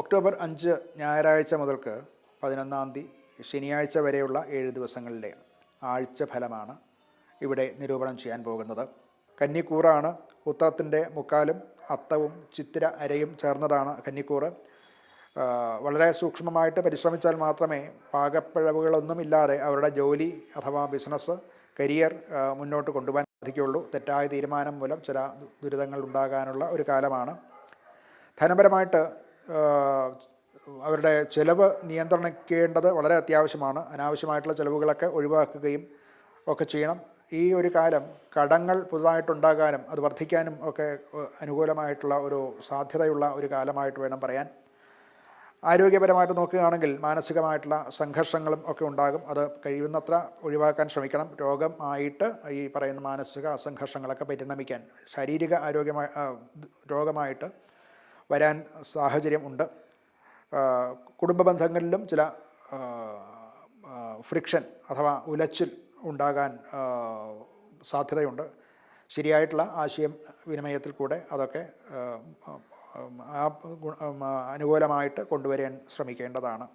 October അഞ്ച് ഞായറാഴ്ച മുതൽക്ക് പതിനൊന്നാം തീയതി ശനിയാഴ്ച വരെയുള്ള ഏഴ് ദിവസങ്ങളിലെ ആഴ്ച ഫലമാണ് ഇവിടെ നിരൂപണം ചെയ്യാൻ പോകുന്നത്. കന്നിക്കൂറാണ് ഉത്രത്തിന്റെ മുക്കാലും അത്തവും ചിത്തിര അരയും ചേർന്നതാണ് കന്നിക്കൂറ്. വളരെ സൂക്ഷ്മമായിട്ട് പരിശ്രമിച്ചാൽ മാത്രമേ പാകപ്പിഴവുകളൊന്നുമില്ലാതെ അവരുടെ ജോലി അഥവാ ബിസിനസ് കരിയർ മുന്നോട്ട് കൊണ്ടുപോകാൻ സാധിക്കുകയുള്ളൂ. തെറ്റായ തീരുമാനം മൂലം ചില ദുരിതങ്ങൾ ഉണ്ടാകാനുള്ള ഒരു കാലമാണ്. ധനപരമായിട്ട് അവരുടെ ചിലവ് നിയന്ത്രിക്കേണ്ടത് വളരെ അത്യാവശ്യമാണ്. അനാവശ്യമായിട്ടുള്ള ചിലവുകളൊക്കെ ഒഴിവാക്കുകയും ഒക്കെ ചെയ്യണം. ഈ ഒരു കാലം കടങ്ങൾ പുതുതായിട്ടുണ്ടാകാനും അത് വർദ്ധിക്കാനും ഒക്കെ അനുകൂലമായിട്ടുള്ള ഒരു സാധ്യതയുള്ള ഒരു കാലമായിട്ട് വേണം പറയാൻ. ആരോഗ്യപരമായിട്ട് നോക്കുകയാണെങ്കിൽ മാനസികമായിട്ടുള്ള സംഘർഷങ്ങളും ഒക്കെ ഉണ്ടാകും. അത് കഴിയുന്നത്ര ഒഴിവാക്കാൻ ശ്രമിക്കണം. രോഗം ആയിട്ട് ഈ പറയുന്ന മാനസിക സംഘർഷങ്ങളൊക്കെ പരിണമിക്കാൻ. ശാരീരിക ആരോഗ്യമായി രോഗമായിട്ട് വരാൻ സാഹചര്യം ഉണ്ട് കുടുംബ ബന്ധങ്ങളിലും ചില ഫ്രിക്ഷൻ അഥവാ ഉലച്ചിൽ ഉണ്ടാകാൻ സാധ്യതയുണ്ട്. ശരിയായിട്ടുള്ള ആശയം വിനിമയത്തിൽ കൂടെ അതൊക്കെ ആ, അനുകൂലമായിട്ട് കൊണ്ടുവരാൻ ശ്രമിക്കേണ്ടതാണ്.